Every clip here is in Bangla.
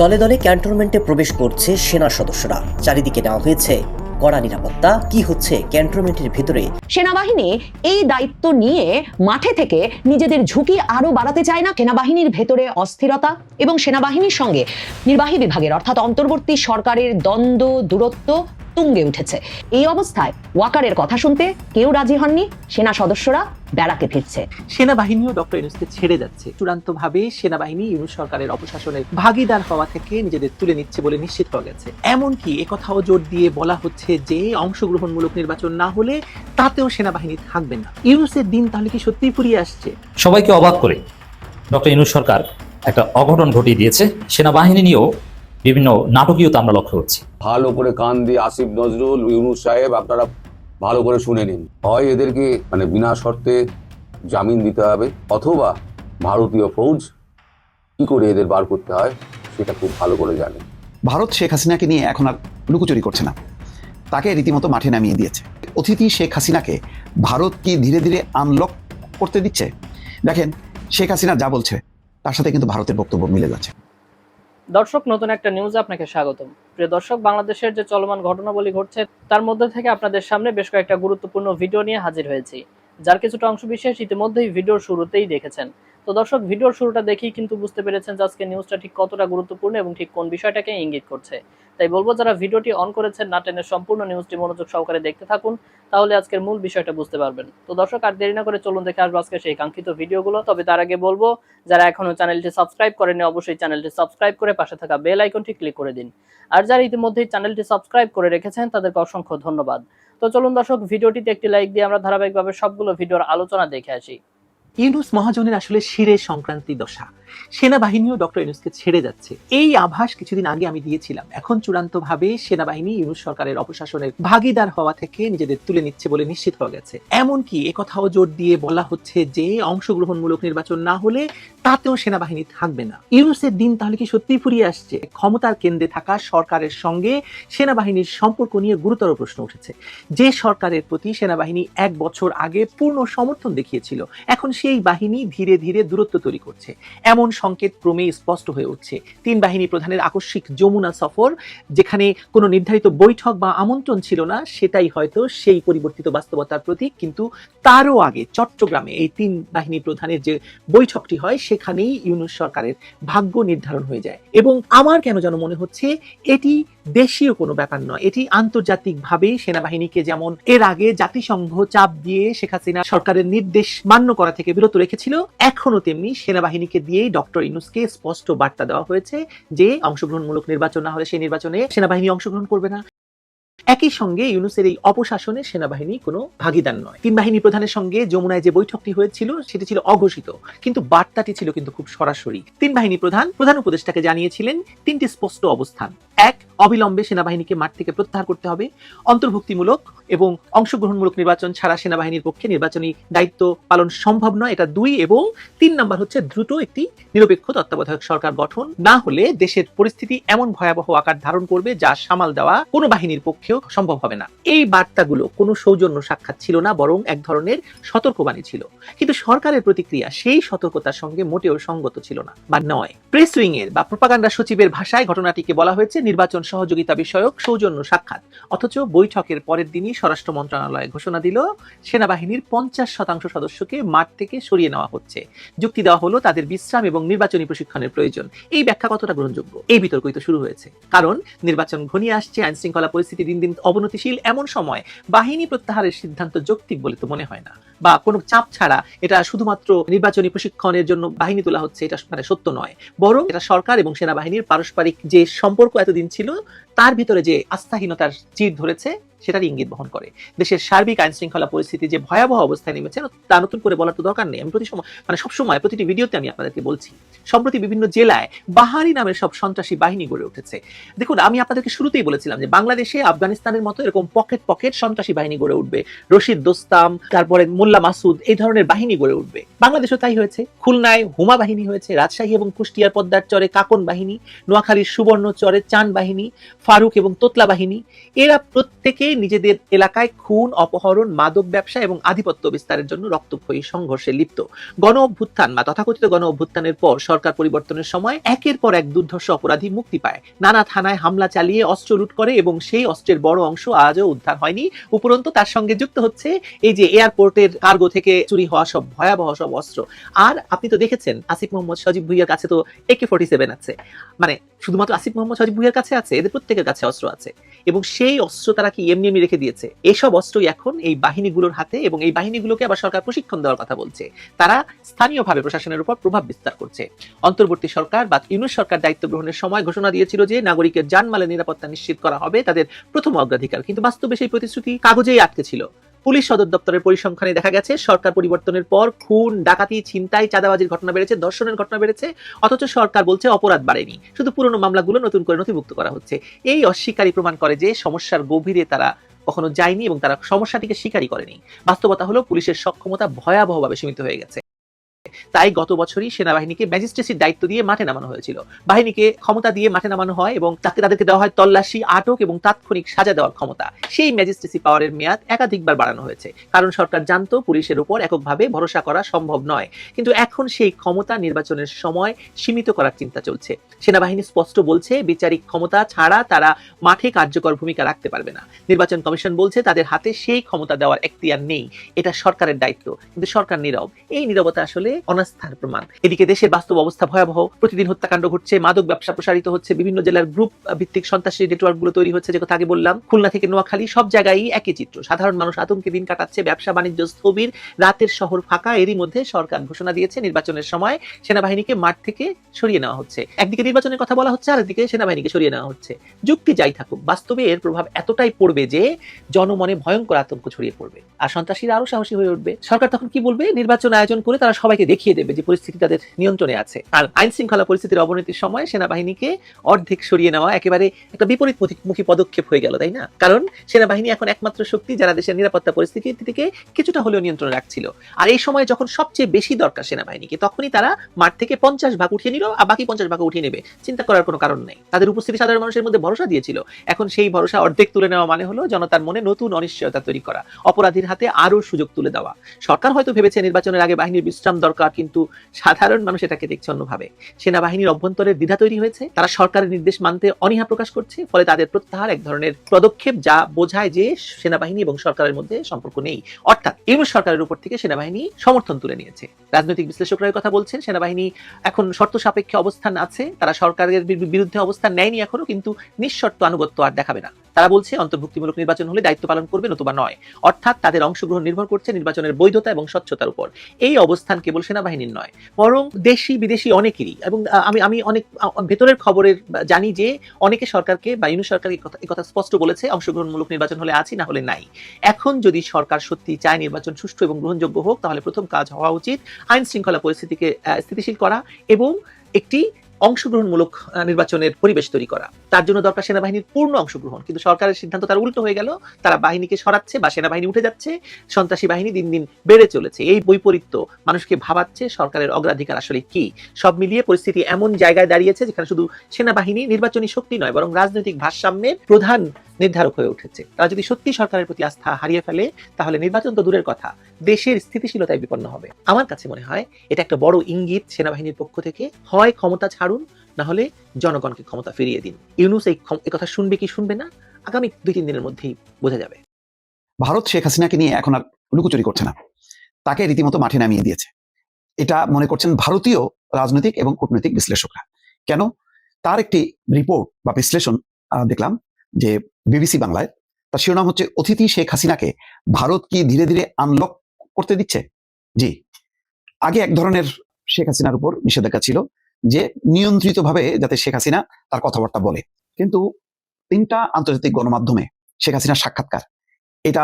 দলে দলে ক্যান্টনমেন্টে প্রবেশ করছে সেনা সদস্যরা। চারিদিকে নেওয়া হয়েছে কড়া নিরাপত্তা, কি হচ্ছে ক্যান্টনমেন্টের ভিতরে? সেনাবাহিনী এই দায়িত্ব নিয়ে মাঠে থেকে নিজেদের ঝুঁকি আরও বাড়াতে চায় না সেনাবাহিনীর ভেতরে অস্থিরতা এবং সেনাবাহিনীর সঙ্গে নির্বাহী বিভাগের অর্থাৎ অন্তর্বর্তী সরকারের দ্বন্দ্ব, দূরত্ব তুঙ্গে উঠেছে। এই অবস্থায় ওয়াকারের কথা শুনতে কেউ রাজি হননি। সেনা সদস্যরা ব্যারাকে ফিরছে। সেনাবাহিনীও ডক্টর ইউনুসকে ছেড়ে যাচ্ছে। চূড়ান্তভাবে সেনাবাহিনী ইউনুস সরকারের অপশাসনের ভাগিদার হওয়া থেকে নিজেদের তুলে নিচ্ছে বলে নিশ্চিত হয়ে গেছে। এমনকি একথাও জোর দিয়ে বলা হচ্ছে যে অংশগ্রহণমূলক নির্বাচন না হলে তাতেও সেনাবাহিনী থাকবে না। ইউনুসের দিন তাহলে কি সত্যিই ফুরিয়ে আসছে? সবাইকে অবাক করে ডক্টর ইনুস সরকার একটা অঘটন ঘটিয়ে দিয়েছে। সেনাবাহিনী নিয়েও বিভিন্ন নাটকীয়তা আমরা লক্ষ্য করছি। ভালো করে কান দিয়ে আসিফ নজরুল ইউনুস সাহেব আপনারা ভালো করে শুনে নিন। হয় এদেরকে মানে বিনা শর্তে জামিন দিতে হবে অথবা ভারতীয় ফৌজ কি করে এদের বার করতে হয় সেটা খুব ভালো করে জানে। ভারত শেখ হাসিনাকে নিয়ে এখন আর লুকোচুরি করছে না। তাকে রীতিমতো মাঠে নামিয়ে দিয়েছে। অতিথি শেখ হাসিনাকে ভারত কি ধীরে ধীরে আনলক করতে দিচ্ছে? দেখেন শেখ হাসিনা যা বলছে তার সাথে কিন্তু ভারতের বক্তব্য মিলে যাচ্ছে। দর্শক, নতুন একটা নিউজে আপনাকে স্বাগতম। প্রিয় দর্শক, বাংলাদেশের যে চলমান ঘটনাবলী ঘটছে, তার মধ্যে থেকে আপনাদের সামনে বেশ কয়েকটা গুরুত্বপূর্ণ ভিডিও নিয়ে হাজির হয়েছি। যার কিছুটা অংশ বিশেষ ইতিমধ্যেই ভিডিওর শুরুতেই দেখেছেন। তো দর্শক, ভিডিওর শুরুটা দেখেই কিন্তু বুঝতে পেরেছেন যে আজকে নিউজটা ঠিক কতটা গুরুত্বপূর্ণ এবং ঠিক কোন বিষয়টাকে ইঙ্গিত করছে। তাই বলব, যারা ভিডিওটি অন করেছেন, না টেনের সম্পূর্ণ নিউজটি মনোযোগ সহকারে দেখতে থাকুন, তাহলে আজকের মূল বিষয়টা বুঝতে পারবেন। তো দর্শক, আর দেরি না করে চলুন দেখে আসব আজকে সেই কাঙ্ক্ষিত ভিডিওগুলো। তবে তার আগে বলব, যারা এখনও চ্যানেলটি সাবস্ক্রাইব করেনি অবশ্যই চ্যানেলটি সাবস্ক্রাইব করে পাশে থাকা বেল আইকনটি ক্লিক করে দিন। আর যারা ইতিমধ্যেই চ্যানেলটি সাবস্ক্রাইব করে রেখেছেন, তাদেরকে অসংখ্য ধন্যবাদ। তো চলুন দর্শক, ভিডিওটিতে একটি লাইক দিয়ে আমরা ধারাবাহিকভাবে সবগুলো ভিডিওর আলোচনা দেখে আসি। ইউনুস মহাজনের আসলে শিরে সংক্রান্তি দশা। সেনাবাহিনীও ডক্টর ইউনুসকে ছেড়ে যাচ্ছে। এই আভাস কিছুদিন আগে আমি দিয়েছিলাম। এখন চূড়ান্তভাবে সেনাবাহিনী ইউনুস সরকারের অপশাসনের ভাগিদার হওয়া থেকে নিজেদের তুলে নিচ্ছে বলে নিশ্চিত হয়ে গেছে। এমনকি একথাও জোর দিয়ে বলা হচ্ছে যে, অংশগ্রহণমূলক নির্বাচন না হলে তাতেও সেনাবাহিনী থাকবে না। ইউনুসের দিন তাহলে কি সত্যিই ফুরিয়ে আসছে? ক্ষমতার কেন্দ্রে থাকা সরকারের সঙ্গে সেনাবাহিনীর সম্পর্ক নিয়ে গুরুতর প্রশ্ন উঠেছে। যে সরকারের প্রতি সেনাবাহিনী এক বছর আগে পূর্ণ সমর্থন দেখিয়েছিল, এখন সেই বাহিনী ধীরে ধীরে দূরত্ব তৈরি করছে। এমন সংকেত ক্রমেই স্পষ্ট হয়ে উঠছে। তিন বাহিনী প্রধানের আকস্মিক যমুনা সফর, যেখানে কোনো নির্ধারিত বৈঠক বা আমন্ত্রণ ছিল না, সেটাই হয়তো সেই পরিবর্তিত বাস্তবতার প্রতীক। কিন্তু তারও আগে চট্টগ্রামে এই তিন বাহিনী প্রধানের যে বৈঠকটি হয়, সেখানেই ইউনুস সরকারের ভাগ্য নির্ধারণ হয়ে যায়। এবং আমার কেন যেন মনে হচ্ছে, এটি দেশীয় কোনো ব্যাপার নয়। এটি আন্তর্জাতিকভাবে সেনাবাহিনীকে যেমন এর আগে জাতিসংঘ চাপ দিয়ে শেখ হাসিনা সরকারের নির্দেশ মান্য করা থেকে বিরত রেখেছিল এখনও তেমনি সেনাবাহিনীকে দিয়েই ডক্টর ইনুসকে স্পষ্ট বার্তা দেওয়া হয়েছে যে অংশগ্রহণমূলক নির্বাচন না হলে সেই নির্বাচনে সেনাবাহিনী অংশগ্রহণ করবে না। একই সঙ্গে ইউনুসের এই অপশাসনে সেনাবাহিনী কোনো ভাগিদার নয়। তিন বাহিনী প্রধানের সঙ্গে যমুনায় যে বৈঠকটি হয়েছিল, সেটি ছিল অঘোষিত। কিন্তু বার্তাটি ছিল কিন্তু খুব সরাসরি। তিন বাহিনী প্রধান প্রধান উপদেষ্টাকে জানিয়েছিলেন তিনটি স্পষ্ট অবস্থান। এক, অবিলম্বে সেনাবাহিনীকে মাঠ থেকে প্রত্যাহার করতে হবে। অন্তর্ভুক্তিমূলক এবং অংশগ্রহণমূলক নির্বাচন ছাড়া সেনাবাহিনীর পক্ষে নির্বাচনী দায়িত্ব পালন সম্ভব নয়। এটা দুই এবং তিন নম্বর হচ্ছে দ্রুত একটি নিরপেক্ষ তত্ত্বাবধায়ক সরকার গঠন। না হলে দেশের পরিস্থিতি এমন ভয়াবহ আকার ধারণ করবে যা সামাল দেওয়া কোনো বাহিনীর পক্ষেও সম্ভব হবে না। এই বার্তাগুলো কোনো সৌজন্য সাক্ষাৎ ছিল না, বরং এক ধরনের সতর্কবাণী ছিল। কিন্তু সরকারের প্রতিক্রিয়া সেই সতর্কতার সঙ্গে মোটেও সঙ্গত ছিল না, বা নয়। প্রেস উইং এর বা প্রপাগান্ডা সচিবের ভাষায় ঘটনাটিকে বলা হয়েছে নির্বাচন সহযোগিতা বিষয়ক সৌজন্য সাক্ষাৎ। অথচ বৈঠকের পরের দিনই স্বরাষ্ট্র মন্ত্রণালয় ঘোষণা দিল, সেনাবাহিনীর পঞ্চাশ শতাংশ সদস্যকে মাঠ থেকে সরিয়ে নেওয়া হচ্ছে। যুক্তি দেওয়া হলো তাদের বিশ্রাম এবং নির্বাচনী প্রশিক্ষণের প্রয়োজন। এই ব্যাখ্যা কতটা গ্রহণযোগ্য? এই বিতর্কই তো শুরু হয়েছে। কারণ নির্বাচন ঘনিয়ে আসছে আইন শৃঙ্খলা পরিস্থিতি দিন দিন অবনতিশীল। এমন সময় বাহিনী প্রত্যাহারের সিদ্ধান্ত যৌক্তিক বলে তো মনে হয় না। বা কোনো চাপ ছাড়া এটা শুধুমাত্র নির্বাচনী প্রশিক্ষণের জন্য বাহিনী তোলা হচ্ছে, এটা মানে সত্য নয়। বরং এটা সরকার এবং সেনাবাহিনীর পারস্পরিক যে সম্পর্ক এতদিন ছিল, তার ভিতরে যে আস্থাহীনতার চির ধরেছে সেটার ইঙ্গিত বহন করে। দেশের সার্বিক আইন শৃঙ্খলা পরিস্থিতি যে ভয়াবহ অবস্থায় নেমেছে তা নতুন করে বলার তো দরকার নেই। আমি প্রতি সময় মানে সবসময় প্রতিটি ভিডিওতে আমি আপনাদেরকে বলছি, সম্প্রতি বিভিন্ন জেলায় বাহারি নামের সব সন্ত্রাসী বাহিনী গড়ে উঠেছে। দেখুন, আমি আপনাদেরকে শুরুতেই বলেছিলাম যে বাংলাদেশে আফগানিস্তানের মতো এরকম পকেট পকেট সন্ত্রাসী বাহিনী গড়ে উঠবে। রশিদ দোস্তাম, তারপরে মোল্লা মাসুদ, এই ধরনের বাহিনী গড়ে উঠবে। বাংলাদেশও তাই হয়েছে। খুলনায় হুমা বাহিনী হয়েছে, রাজশাহী এবং কুষ্টিয়ার পদ্মার চরে কাকন বাহিনী, নোয়াখালীর সুবর্ণ চরে চান বাহিনী, ফারুক এবং তোতলা বাহিনী। এরা প্রত্যেকে নিজেদের এলাকায় খুন, অপহরণ, মাদক ব্যবসা এবং আধিপত্য বিস্তারের জন্য রক্তক্ষয়ী সংঘর্ষে লিপ্ত। গণ অভ্যুত্থান বা তথাকথিত গণ অভ্যুত্থানের পর সরকার পরিবর্তনের সময় একের পর এক দুর্ধর্ষ অপরাধী মুক্তি পায়। নানা থানায় হামলা চালিয়ে অস্ত্র লুট করে এবং সেই অস্ত্রের বড় অংশ আজও উদ্ধার হয়নি। উপরন্তু তার সঙ্গে যুক্ত হচ্ছে এই যে এয়ারপোর্টের কার্গো থেকে চুরি হওয়া সব ভয়াবহ সব অস্ত্র। আর আপনি তো দেখেছেন, আসিফ মোহাম্মদ সজীব ভুইয়ার কাছে তো একে ফোর্টি সেভেন আছে। মানে শুধুমাত্র আসিফ মোহাম্মদ সজীব ভুইয়ার কাছে আছে, এদের প্রত্যেকের কাছে অস্ত্র আছে। এবং সেই অস্ত্র তারা কি এমনি এমনি রেখে দিয়েছে। এসব অস্ত্রই এখন এই বাহিনীগুলোর হাতে এবং এই বাহিনীগুলোকে আবার সরকার প্রশিক্ষণ দেওয়ার কথা বলছে। তারা স্থানীয়ভাবে প্রশাসনের উপর প্রভাব বিস্তার করছে। অন্তর্বর্তী সরকার বা ইউনুস সরকার দায়িত্ব গ্রহণের সময় ঘোষণা দিয়েছিল যে নাগরিকের জানমালের নিরাপত্তা নিশ্চিত করা হবে, তাদের প্রথম অগ্রাধিকার। কিন্তু বাস্তবে সেই প্রতিশ্রুতি কাগজেই আটকে ছিল। পুলিশ সদর দপ্তরের পরিসংখ্যানে দেখা গেছে, সরকার পরিবর্তনের পর খুন, ডাকাতি, ছিনতাই, চাঁদাবাজির ঘটনা বেড়েছে ধর্ষণের ঘটনা বেড়েছে, অথচ সরকার বলছে অপরাধ বাড়েনি। শুধু পুরনো মামলাগুলো নতুন করে নথিভুক্ত করা হচ্ছে। এই অস্বীকারী প্রমাণ করে যে সমস্যার গভীরে তারা কখনো যায়নি এবং তারা সমস্যাটিকে স্বীকারই করেনি। বাস্তবতা হলো পুলিশের সক্ষমতা ভয়াবহভাবে সীমিত হয়ে গেছে। তাই গত বছরই সেনাবাহিনীকে ম্যাজিস্ট্রেসির দায়িত্ব দিয়ে মাঠে নামানো হয়েছিল। বাহিনীকে ক্ষমতা দিয়ে মাঠে নামানো হয় এবং তাকে তাদেরকে দেওয়া হয় তল্লাশি, আটক এবং তাৎক্ষণিক সাজা দেওয়ার ক্ষমতা। সেই ম্যাজিস্ট্রেসি পাওয়ারের মেয়াদ একাধিকবার বাড়ানো হয়েছে। কারণ সরকার জানতো পুলিশের উপর এককভাবে ভরসা করা সম্ভব নয়। কিন্তু এখন সেই ক্ষমতা নির্বাচনের সময় সীমিত করার চিন্তা চলছে। সেনাবাহিনী স্পষ্ট বলছে, বিচারিক ক্ষমতা ছাড়া তারা মাঠে কার্যকর ভূমিকা রাখতে পারবে না। নির্বাচন কমিশন বলছে, তাদের হাতে সেই ক্ষমতা দেওয়ার এখতিয়ার নেই। এটা সরকারের দায়িত্ব, কিন্তু সরকার নীরব। এই নীরবতা আসলে অনাস্থার প্রমাণ। এদিকে দেশের বাস্তব অবস্থা ভয়াবহ। প্রতিদিন হত্যাকাণ্ড ঘটছে, মাদক ব্যবসা প্রসারিত হচ্ছে, বিভিন্ন জেলার গ্রুপ ভিত্তিক সন্ত্রাসী নেটওয়ার্কগুলো তৈরি হচ্ছে, যে কথা আগে বললাম। খুলনা থেকে নোয়াখালী, সব জায়গায় একই চিত্র। সাধারণ মানুষ আতঙ্কে দিন কাটাচ্ছে, ব্যবসা বাণিজ্য স্থবির, রাতের শহর ফাঁকা, এরই মধ্যে সরকার ঘোষণা দিয়েছে, নির্বাচনের সময় সেনাবাহিনীকে মাঠ থেকে সরিয়ে নেওয়া হচ্ছে। একদিকে নির্বাচনের কথা বলা হচ্ছে আর একদিকে সেনাবাহিনীকে সরিয়ে নেওয়া হচ্ছে। যুক্তি যাই থাকুক, বাস্তবে এর প্রভাব এতটাই পড়বে যে জনমনে ভয়ঙ্কর আতঙ্ক ছড়িয়ে পড়বে। আর সন্ত্রাসীরা আরও সাহসী হয়ে উঠবে। সরকার তখন কি বলবে? নির্বাচন আয়োজন করে তারা সবাইকে দেখিয়ে দেবে যে পরিস্থিতি তাদের নিয়ন্ত্রণে আছে। আর আইন শৃঙ্খলা পরিস্থিতির অবনতির সময় সেনাবাহিনীকে অর্ধেক সরিয়ে নেওয়া একেবারে একটা বিপরীত মুখী পদক্ষেপ হয়ে গেল, তাই না? কারণ সেনাবাহিনী এখন একমাত্র শক্তি যারা দেশের নিরাপত্তা পরিস্থিতি থেকে কিছুটা হলেও নিয়ন্ত্রণে রাখছিল। আর এই সময় যখন সবচেয়ে বেশি দরকার সেনাবাহিনীকে, তখনই তারা মাঠ থেকে পঞ্চাশ ভাগ উঠিয়ে নিল, আর বাকি পঞ্চাশ ভাগ উঠিয়ে নেবে। চিন্তা করার কোনো কারণ নেই। তাদের উপস্থিতি সাধারণ মানুষের মধ্যে ভরসা দিয়েছিল। এখন সেই ভরসা অর্ধেক তুলে নেওয়া মানে হলো জনতার মনে নতুন অনিশ্চয়তা তৈরি করা, অপরাধীর হাতে আরও সুযোগ তুলে দেওয়া। সরকার হয়তো ভেবেছে নির্বাচনের আগে বাহিনীর বিশ্রাম দরকার কিন্তু সাধারণ মানুষ এটাকে দেখছে অন্যভাবে। সেনাবাহিনীর অভ্যন্তরের দ্বিধা তৈরি হয়েছে। তারা সরকারের নির্দেশ মানতে অনীহা প্রকাশ করছে, ফলে তাদের প্রত্যাহার এক ধরনের পদক্ষেপ যা বোঝায় যে সেনাবাহিনী এবং সরকারের মধ্যে সম্পর্ক নেই। অর্থাৎ ইউনুস সরকারের উপর থেকে সেনাবাহিনী সমর্থন তুলে নিয়েছে। রাজনৈতিক বিশ্লেষকরা কথা বলছেন, সেনাবাহিনী এখন শর্ত সাপেক্ষে অবস্থান আছে, তারা সরকারের বিরুদ্ধে অবস্থান নেয়নি এখনও, কিন্তু নিঃশর্ত আনুগত্য আর দেখাবে না। তারা বলছে, অন্তর্ভুক্তিমূলক নির্বাচন হলে দায়িত্ব পালন করবে নতুবা নয়। অর্থাৎ তাদের অংশগ্রহণ নির্ভর করছে নির্বাচনের বৈধতা এবং স্বচ্ছতার উপর। এই অবস্থান কেবল সেনাবাহিনীর নয়, বরং দেশি, বিদেশি অনেকেরই। এবং আমি আমি অনেক, ভেতরের খবরের জানি যে অনেকে সরকারকে বা ইউনুস সরকার এই কথা- স্পষ্ট বলেছে, অংশগ্রহণমূলক নির্বাচন হলে আছি, না হলে নাই। এখন যদি সরকার সত্যি চায় নির্বাচন সুষ্ঠু এবং গ্রহণযোগ্য হোক, তাহলে প্রথম কাজ হওয়া উচিত আইন শৃঙ্খলা পরিস্থিতিকে স্থিতিশীল করা এবং একটি অংশগ্রহণমূলক নির্বাচনের পরিবেশ তৈরি করা। তার জন্য দরকার সেনাবাহিনীর পূর্ণ অংশগ্রহণ। কিন্তু সরকারের সিদ্ধান্ত তার উল্টো হয়ে গেল। তারা বাহিনীকে সরাচ্ছে বা সেনাবাহিনী উঠে যাচ্ছে। সন্ত্রাসী বাহিনী দিন দিন বেড়ে চলেছে। এই বৈপরীত্য মানুষকে ভাবাচ্ছে। সরকারের অগ্রাধিকার আসলে কি? সব মিলিয়ে পরিস্থিতি এমন জায়গায় দাঁড়িয়েছে যেখানে শুধু সেনাবাহিনী নির্বাচনী শক্তি নয়, বরং রাজনৈতিক ভারসাম্যের প্রধান নির্ধারক হয়ে উঠেছে। তারা যদি সত্যি সরকারের প্রতি আস্থা হারিয়ে ফেলে, তাহলে নির্বাচন তো দূরের কথা। দেশের স্থিতিশীলতায় বিপন্ন হবে। আমার কাছে মনে হয়, এটা একটা বড় ইঙ্গিত সেনাবাহিনীর পক্ষ থেকে। হয় ক্ষমতা ছাড়ুন, না হলে জনগণকে ক্ষমতা ফিরিয়ে দিন। ইউনুস এই কথা শুনবে কি শুনবে না, আগামী দুই তিন দিনের মধ্যেই বোঝা যাবে। ভারত শেখ হাসিনাকে নিয়ে এখন আর লুকোচুরি করছে না। তাকে রীতিমতো মাঠে নামিয়ে দিয়েছে। এটা মনে করছেন ভারতীয় রাজনৈতিক এবং কূটনৈতিক বিশ্লেষকরা। কেন? তার একটি রিপোর্ট বা বিশ্লেষণ দেখলাম যে বিবিসি বাংলায়। তার শিরোনাম হচ্ছে অতিথি শেখ হাসিনাকে ভারত কি ধীরে ধীরে আনলক করতে দিচ্ছে? জি। আগে এক ধরনের শেখ হাসিনার উপর নিষেধাজ্ঞা ছিল যে নিয়ন্ত্রিতভাবে যাতে শেখ হাসিনা তার কথাবার্তা বলে। কিন্তু তিনটা আন্তর্জাতিক গণমাধ্যমে শেখ হাসিনার সাক্ষাৎকার। এটা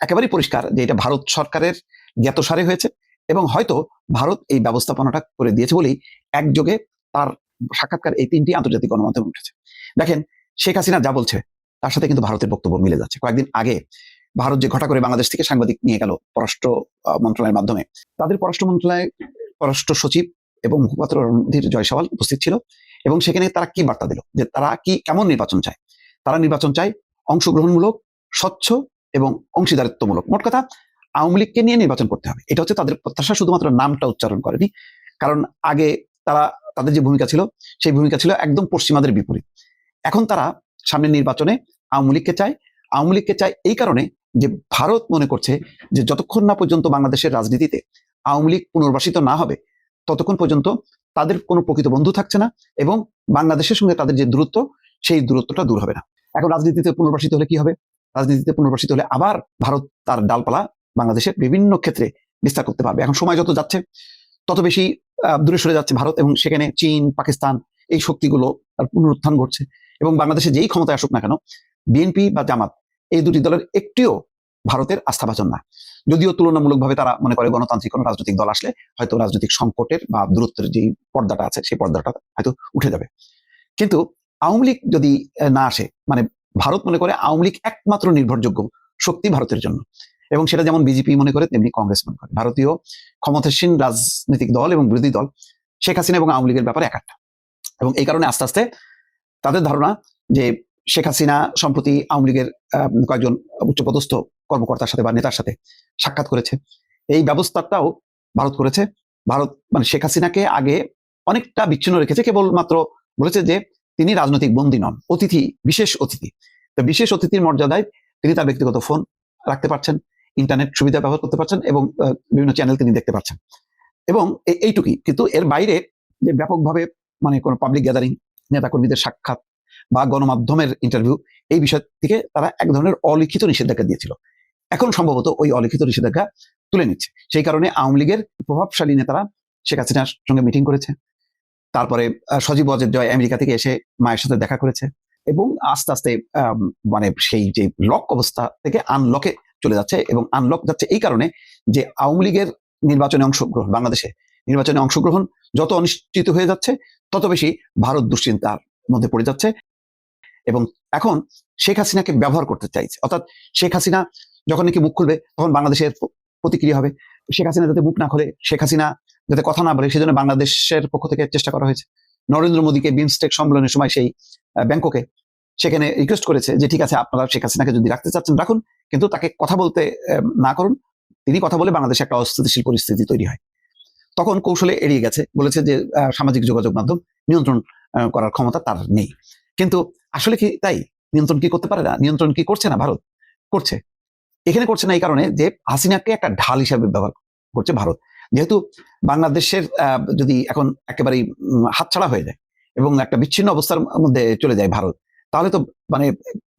একেবারেই পরিষ্কার যে এটা ভারত সরকারের জ্ঞাতসারে হয়েছে এবং হয়তো ভারত এই ব্যবস্থাপনাটা করে দিয়েছে বলেই একযোগে তার সাক্ষাৎকার এই তিনটি আন্তর্জাতিক গণমাধ্যমে উঠেছে। দেখেন, শেখ হাসিনা যা বলছে তার সাথে কিন্তু ভারতের বক্তব্য মিলে যাচ্ছে। কয়েকদিন আগে ভারত যে ঘটা করে বাংলাদেশ থেকে সাংবাদিক নিয়ে গেল পররাষ্ট্র মন্ত্রণালয়ের মাধ্যমে, তাদের পররাষ্ট্র মন্ত্রণালয়, পররাষ্ট্র সচিব এবং মুখপাত্র রণধীর জয়সওয়াল উপস্থিত ছিল এবং সেখানে তারা কি বার্তা দিল? যে তারা কি কেমন নির্বাচন চায়? তারা নির্বাচন চায় অংশগ্রহণমূলক, স্বচ্ছ এবং অংশীদারিত্বমূলক। মোট কথা, আওয়ামী লীগকে নিয়ে নির্বাচন করতে হবে। এটা হচ্ছে তাদের প্রত্যাশা, শুধুমাত্র নামটা উচ্চারণ করেনি। কারণ আগে তারা, তাদের যে ভূমিকা ছিল, সেই ভূমিকা ছিল একদম পশ্চিমাদের বিপরীত। এখন তারা সামনের নির্বাচনে আওয়ামী লীগকে চায়। আওয়ামী লীগকে চায় এই কারণে যে ভারত মনে করছে যে যতক্ষণ না পর্যন্ত বাংলাদেশের রাজনীতিতে আওয়ামী লীগ পুনর্বাসিত না হবে, ততক্ষণ পর্যন্ত তাদের কোনো প্রকৃত বন্ধু থাকছে না এবং বাংলাদেশের সঙ্গে তাদের যে দূরত্ব, সেই দূরত্বটা দূর হবে না। এখন রাজনীতিতে পুনর্বাসিত হলে কি হবে? রাজনীতিতে পুনর্বাসিত হলে আবার ভারত তার ডালপালা বাংলাদেশের বিভিন্ন ক্ষেত্রে বিস্তার করতে পারবে। এখন সময় যত যাচ্ছে, তত বেশি দূরে সরে যাচ্ছে ভারত এবং সেখানে চীন, পাকিস্তান এই শক্তিগুলো তার পুনরুত্থান ঘটছে। এবং বাংলাদেশে যেই ক্ষমতায় আসুক না কেন বিএনপি বা জামাত এই দুটি দলের একটিও ভারতের আস্থাভাজন না। যদিও তুলনামূলকভাবে তারা মনে করে গণতান্ত্রিক কোনো রাজনৈতিক দল আসলে হয়তো রাজনৈতিক সংকটের বা দূরত্বের যে পর্দাটা আছে, সেই পর্দাটা হয়তো উঠে যাবে। কিন্তু আওয়ামী লীগ যদি না আসে মানে ভারত মনে করে আওয়ামী লীগ একমাত্র নির্ভরযোগ্য শক্তি ভারতের জন্য। এবং সেটা যেমন বিজেপি মনে করে, তেমনি কংগ্রেস মনে করে। ভারতীয় ক্ষমতাসীন রাজনৈতিক দল এবং বিরোধী দল শেখ হাসিনা এবং আওয়ামী লীগের ব্যাপারে এক একটা। এবং এই কারণে আস্তে আস্তে তাদের ধারণা যে শেখ হাসিনা সম্প্রতি আওয়ামী লীগের কয়েকজন উচ্চপদস্থ কর্মকর্তার সাথে বা নেতার সাথে সাক্ষাৎ করেছে। এই ব্যবস্থাটাও ভারত করেছে। ভারত মানে শেখ হাসিনাকে আগে অনেকটা বিচ্ছিন্ন রেখেছে, কেবলমাত্র বলেছে যে তিনি রাজনৈতিক বন্দী নন, অতিথি, বিশেষ অতিথি। তো বিশেষ অতিথির মর্যাদায় তিনি তার ব্যক্তিগত ফোন রাখতে পারছেন, ইন্টারনেট সুবিধা ব্যবহার করতে পারছেন এবং বিভিন্ন চ্যানেল তিনি দেখতে পাচ্ছেন। এবং এইটুকুই। কিন্তু এর বাইরে যে ব্যাপকভাবে মানে কোনো পাবলিক গ্যাদারিং নেতাকর্মীদের সাক্ষাৎ বা গণমাধ্যমের ইন্টারভিউ এই বিষয় থেকে তারা এক ধরনের অলিখিত নিষেধাজ্ঞা দিয়েছিল। এখন সম্ভবত ওই অলিখিত নিষেধাজ্ঞা তুলে নিচ্ছে। সেই কারণে আওয়ামী লীগের প্রভাবশালী নেতারা শেখ হাসিনার সঙ্গে মিটিং করেছে। তারপরে সজীব ওয়াজেদ জয় আমেরিকা থেকে এসে মায়ের সাথে দেখা করেছে এবং আস্তে আস্তে মানে সেই যে লক অবস্থা থেকে আনলকে চলে যাচ্ছে এবং আনলক যাচ্ছে এই কারণে যে আওয়ামী লীগের নির্বাচনে অংশগ্রহণ, বাংলাদেশে নির্বাচনে অংশগ্রহণ যত অনিশ্চিত হয়ে যাচ্ছে, তত বেশি ভারত দুশ্চিন্তার মধ্যে পড়ে যাচ্ছে। এবং এখন শেখ হাসিনাকে ব্যবহার করতে চাইছে। অর্থাৎ শেখ হাসিনা যখন নাকি মুখ খুলবে, তখন বাংলাদেশের প্রতিক্রিয়া হবে। শেখ হাসিনা যাতে মুখ না খোলে, শেখ হাসিনা যাতে কথা না বলে, সেজন্য বাংলাদেশের পক্ষ থেকে চেষ্টা করা হয়েছে। নরেন্দ্র মোদীকে বিমস্টেক সম্মেলনের সময় সেই ব্যাংককে সেখানে রিকোয়েস্ট করেছে যে, ঠিক আছে, আপনারা শেখ হাসিনাকে যদি রাখতে চাচ্ছেন, রাখুন। কিন্তু তাকে কথা বলতে না করুন। তিনি কথা বলে বাংলাদেশে একটা অস্থিতিশীল পরিস্থিতি তৈরি হয়। তখন কৌশলে এড়িয়ে গেছে। বলেছে যে সামাজিক যোগাযোগ মাধ্যম নিয়ন্ত্রণ করার ক্ষমতা তার নেই। কিন্তু আসলে কি তাই? নিয়ন্ত্রণ কি করতে পারে না? নিয়ন্ত্রণ কি করছে না ভারত? করছে। এখানে করছে না এই কারণে যে হাসিনাকে একটা ঢাল হিসাবে ব্যবহার করছে ভারত। যেহেতু বাংলাদেশের যদি এখন একেবারেই হাতছাড়া হয়ে যায় এবং একটা বিচ্ছিন্ন অবস্থার মধ্যে চলে যায় ভারত, তাহলে তো মানে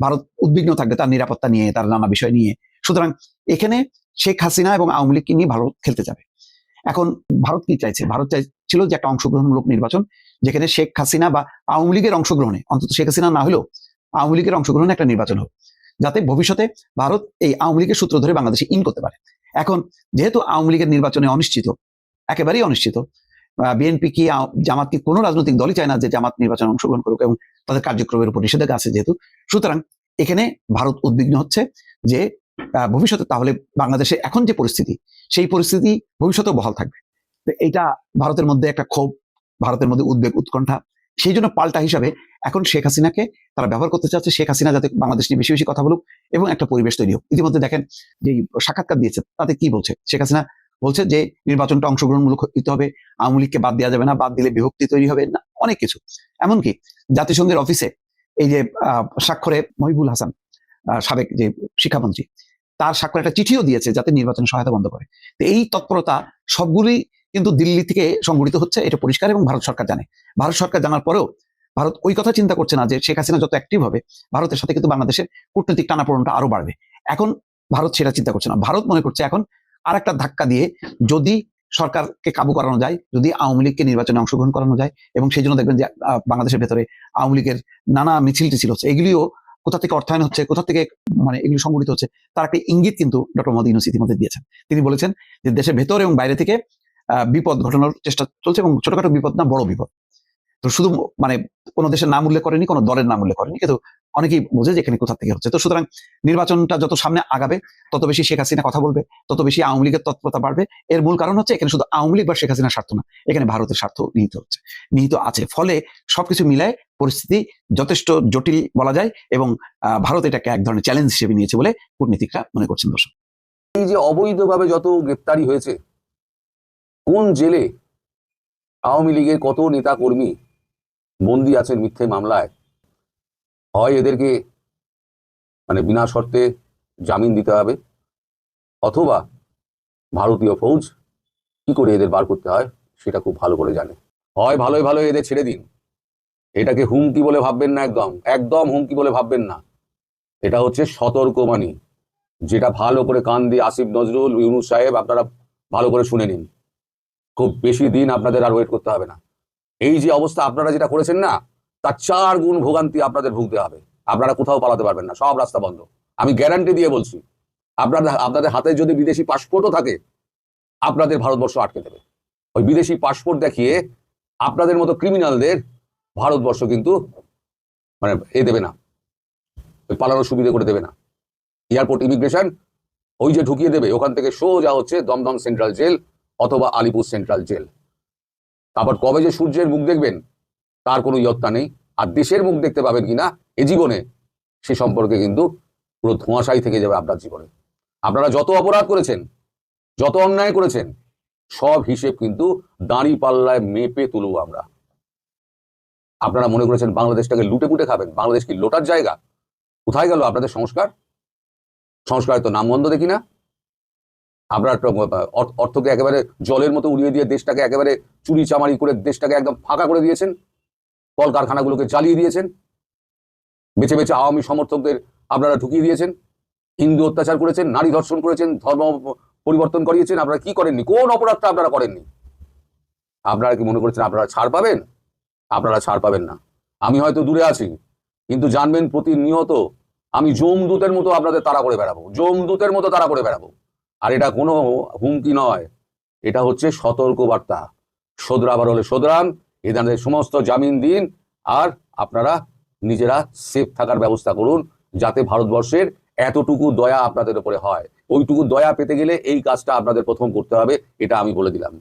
ভারত উদ্বিগ্ন থাকবে তার নিরাপত্তা নিয়ে, তার নানা বিষয় নিয়ে। সুতরাং এখানে শেখ হাসিনা এবং আওয়ামী লীগকে নিয়ে ভারত খেলতে যাবে। এখন ভারত কি চাইছে? ভারত চাইছিল যে একটা অংশগ্রহণমূলক নির্বাচন, যেখানে শেখ হাসিনা বা আওয়ামী লীগের অংশগ্রহণে, অন্তত শেখ হাসিনা না হলেও আওয়ামী লীগের অংশগ্রহণে একটা নির্বাচন হোক, যাতে ভবিষ্যতে ভারত এই আওয়ামী লীগের সূত্র ধরে বাংলাদেশে ইন করতে পারে। এখন যেহেতু আওয়ামী লীগের নির্বাচনে অনিশ্চিত, একেবারেই অনিশ্চিত বিএনপি কি জামাত কি কোনো রাজনৈতিক দলই চায় না যে জামাত নির্বাচনে অংশগ্রহণ করুক এবং তাদের কার্যক্রমের উপর নিষেধাজ্ঞা আছে যেহেতু, সুতরাং এখানে ভারত উদ্বিগ্ন হচ্ছে যে ভবিষ্যতে তাহলে বাংলাদেশে এখন যে পরিস্থিতি, সেই পরিস্থিতি ভবিষ্যতেও বহাল থাকবে। তো এইটা ভারতের মধ্যে একটা ক্ষোভ, ভারতের মধ্যে উদ্বেগ, উৎকণ্ঠা, সেই জন্য পাল্টা হিসাবে এখন শেখ হাসিনাকে তারা ব্যবহার করতে চাচ্ছে, শেখ হাসিনা যাতে বাংলাদেশ নিয়ে বেশি বেশি কথা বলুক এবং একটা পরিবেশ তৈরি হোক। ইতিমধ্যে দেখেন যে সাক্ষাৎকার দিয়েছে, তাতে কি বলছে? শেখ হাসিনা বলছে যে নির্বাচনটা অংশগ্রহণমূলক হতে হবে, আওয়ামী লীগকে বাদ দেওয়া যাবে না, বাদ দিলে বিভক্তি তৈরি হবে, না, অনেক কিছু। এমনকি জাতিসংঘের অফিসে এই যে স্বাক্ষরে মহিবুল হাসান সাবেক যে শিক্ষামন্ত্রী তার স্বাক্ষরে একটা চিঠিও দিয়েছে যাতে নির্বাচনে সহায়তা বন্ধ করে। এই তৎপরতা সবগুলি কিন্তু দিল্লি থেকে সংগঠিত হচ্ছে, এটা পরিষ্কার এবং ভারত সরকার জানে। ভারত সরকার জানার পরেও ভারত ওই কথা চিন্তা করছে না যে শেখ হাসিনা যত অ্যাক্টিভ হবে, ভারতের সাথে কিন্তু বাংলাদেশের কূটনৈতিক টানাপোড়নটা আরও বাড়বে। এখন ভারত সেটা চিন্তা করছে না। ভারত মনে করছে এখন আর একটা ধাক্কা দিয়ে যদি সরকারকে কাবু করানো যায়, যদি আওয়ামী লীগকে নির্বাচনে অংশগ্রহণ করানো যায় এবং সেই জন্য দেখবেন যে বাংলাদেশের ভেতরে আওয়ামী লীগের নানা মিছিল টিছিল হচ্ছে, এগুলিও কোথা থেকে অর্থায়ন হচ্ছে, কোথা থেকে মানে এগুলি সংগঠিত হচ্ছে, তার একটা ইঙ্গিত কিন্তু ডক্টর মোদী ইউনুস ইতিমধ্যে দিয়েছেন। তিনি বলেছেন যে দেশের ভেতর এবং বাইরে থেকে বিপদ ঘটানোর চেষ্টা চলছে এবং ছোটখাটো বিপদ না, বড় বিপদ। তো শুধু মানে কোনো দেশের নাম উল্লেখ করেনি, কোনো দলের নাম উল্লেখ করেনি, কিন্তু অনেকেই বোঝে যে এখানে কোথা থেকে হচ্ছে। তো সুতরাং নির্বাচনটা যত সামনে আগাবে, তত বেশি শেখ হাসিনা কথা বলবে, তত বেশি আওয়ামী লীগের তৎপরতা বাড়বে। এর মূল কারণ হচ্ছে এখানে শুধু আওয়ামী লীগ বা শেখ হাসিনার স্বার্থ না, এখানে ভারতের স্বার্থ নিহিত হচ্ছে, নিহিত আছে। ফলে সবকিছু মিলায় পরিস্থিতি যথেষ্ট জটিল বলা যায় এবং ভারত এটাকে এক ধরনের চ্যালেঞ্জ হিসেবে নিয়েছে বলে কূটনীতিকরা মনে করছেন দর্শক। এই যে অবৈধভাবে যত গ্রেপ্তারি হয়েছে, কোন জেলে আওয়ামী লীগের কত নেতা কর্মী বন্দী আছেন মিথ্যে মামলায়। হয় এদেরকে মানে বিনা শর্তে জামিন দিতে হবে, অথবা ভারতীয় ফৌজ কি করে এদের বার করতে হয় সেটা খুব ভালো করে জানে। হয় ভালোই ভালো এদের ছেড়ে দিন। এটাকে হুমকি বলে ভাববেন না একদম একদম হুমকি বলে ভাববেন না। এটা হচ্ছে সতর্কবাণী। যেটা ভালো করে কান দিয়ে আসিফ নজরুল, ইউনুস সাহেব আপনারা ভালো করে শুনে নিন। খুব বেশি দিন আপনাদের আর ওয়েট করতে হবে না। এই যে অবস্থা আপনারা যেটা করেছেন না, তার চার গুণ ভোগান্তি আপনাদের ভুগতে হবে। আপনারা কোথাও পালাতে পারবেন না, সব রাস্তা বন্ধ। আমি গ্যারান্টি দিয়ে বলছি আপনাদের আপনাদের হাতে যদি বিদেশি পাসপোর্টও থাকে, আপনাদের ভারতবর্ষ আটকে দেবে। ওই বিদেশি পাসপোর্ট দেখিয়ে আপনাদের মতো ক্রিমিনালদের ভারতবর্ষ কিন্তু মানে এ দেবে না, ওই পালানোর সুবিধা করে দেবে না। এয়ারপোর্ট ইমিগ্রেশন ওই যে ঢুকিয়ে দেবে, ওখান থেকে সোজা হচ্ছে দমদম সেন্ট্রাল জেল অথবা আলিপুর সেন্ট্রাল জেল। তারপর কবে যে সূর্যের মুখ দেখবেন, তার কোনো ইয়ত্তা নেই। আর দেশের মুখ দেখতে পাবেন কিনা, এ জীবনে সে সম্পর্কে কিন্তু পুরো ধোঁয়াশাই থেকে যাবে আপনার জীবনে। আপনারা যত অপরাধ করেছেন, যত অন্যায় করেছেন, সব হিসেব কিন্তু দাঁড়ি পাল্লায় মেপে তুলব আমরা। আপনারা মনে করেছেন বাংলাদেশটাকে লুটে পুটে খাবেন? বাংলাদেশ কি লোটার জায়গা? কোথায় গেল আপনাদের সংস্কার? সংস্কারের তো নামগন্ধ দেখি না। আপনার অর্থকে একেবারে জলের মতো উড়িয়ে দিয়ে দেশটাকে একেবারে চুরি চামারি করে দেশটাকে একদম ফাঁকা করে দিয়েছেন। কলকারখানাগুলোকে জ্বালিয়ে দিয়েছেন। বেছে বেছে আওয়ামী সমর্থকদের আপনারা ঢুকিয়ে দিয়েছেন। হিন্দু অত্যাচার করেছেন, নারী ধর্ষণ করেছেন, ধর্ম পরিবর্তন করিয়েছেন। আপনারা কি করেননি? কোন অপরাধটা আপনারা করেননি? আপনারা কি মনে করেছেন আপনারা ছাড় পাবেন? আপনারা ছাড় পাবেন না। আমি হয়তো দূরে আছি, কিন্তু জানবেন প্রতিনিয়ত আমি জমদূতের মতো আপনাদের তাড়া করে বেড়াবো। জমদূতের মতো তাড়া করে বেড়াবো। আর এটা কোনো হুমকি নয়। এটা হচ্ছে সতর্ক বার্তা শোধরাবার হলে শোধরান এদের সমস্ত জামিন দিন আর আপনারা নিজেরা সেফ থাকার ব্যবস্থা করুন যাতে ভারতবর্ষের এতটুকু দয়া আপনাদের উপরে হয়। ওইটুকু দয়া পেতে গেলে এই কাজটা আপনাদের প্রথম করতে হবে, এটা আমি বলে দিলাম।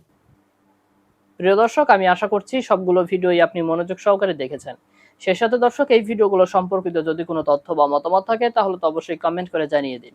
প্রিয় দর্শক, আমি আশা করছি সবগুলো ভিডিওই আপনি মনোযোগ সহকারে দেখেছেন। সেই সাথে দর্শক, এই ভিডিওগুলো সম্পর্কিত যদি কোনো তথ্য বা মতামত থাকে, তাহলে তো অবশ্যই কমেন্ট করে জানিয়ে দিন।